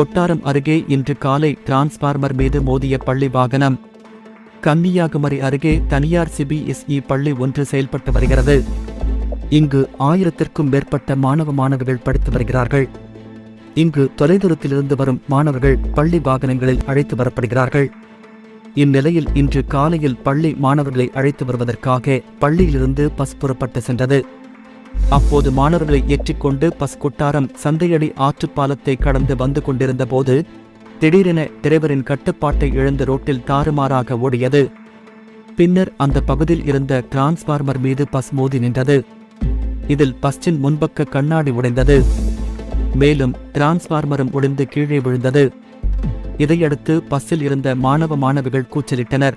கொட்டாரம் அருகே இன்று காலை டிரான்ஸ்பார்மர் மீது மோதிய பள்ளி வாகனம் கன்னியாகுமரி அருகே தனியார் சிபிஎஸ்இ பள்ளி ஒன்று செயல்பட்டு வருகிறது. இங்கு ஆயிரத்திற்கும் மேற்பட்ட மாணவ மாணவிகள் படித்து வருகிறார்கள். இங்கு தொலைதூரத்திலிருந்து வரும் மாணவர்கள் பள்ளி வாகனங்களில் அழைத்து வரப்படுகிறார்கள். இந்நிலையில் இன்று காலையில் பள்ளி மாணவர்களை அழைத்து வருவதற்காக பள்ளியிலிருந்து பஸ் புறப்பட்டு சென்றது. அப்போது மாணவர்களை ஏற்றிக்கொண்டு பஸ் கொட்டாரம் சந்தையடி ஆற்றுப்பாலத்தை கடந்து வந்து கொண்டிருந்த போது திடீரென டிரைவரின் கட்டுப்பாட்டை இழந்த ரோட்டில் தாறுமாறாக ஓடியது. பின்னர் அந்த பகுதியில் இருந்த டிரான்ஸ்பார்மர் மீது பஸ் மோதி நின்றது. இதில் பஸ்ஸின் முன்பக்க கண்ணாடி உடைந்தது. மேலும் டிரான்ஸ்பார்மரும் உடைந்து கீழே விழுந்தது. இதையடுத்து பஸ்ஸில் இருந்த மாணவ மாணவிகள் கூச்சலிட்டனர்.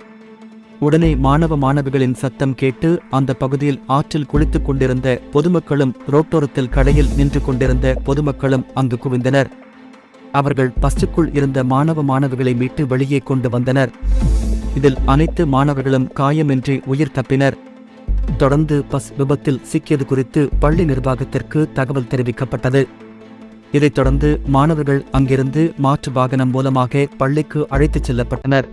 உடனே மாணவ மாணவிகளின் சத்தம் கேட்டு அந்த பகுதியில் ஆற்றில் குளித்துக் கொண்டிருந்த பொதுமக்களும் ரோட்டோரத்தில் கடையில் நின்று கொண்டிருந்த பொதுமக்களும் அங்கு குவிந்தனர். அவர்கள் பஸ்டுக்குள் இருந்த மாணவ மாணவிகளை மீட்டு வெளியே கொண்டு வந்தனர். இதில் அனைத்து மாணவர்களும் காயமின்றி உயிர் தப்பினர். தொடர்ந்து பஸ் விபத்தில் சிக்கியது குறித்து பள்ளி நிர்வாகத்திற்கு தகவல் தெரிவிக்கப்பட்டது. இதைத் தொடர்ந்து மாணவர்கள் அங்கிருந்து மாற்று வாகனம் மூலமாக பள்ளிக்கு அழைத்துச் செல்லப்பட்டனர்.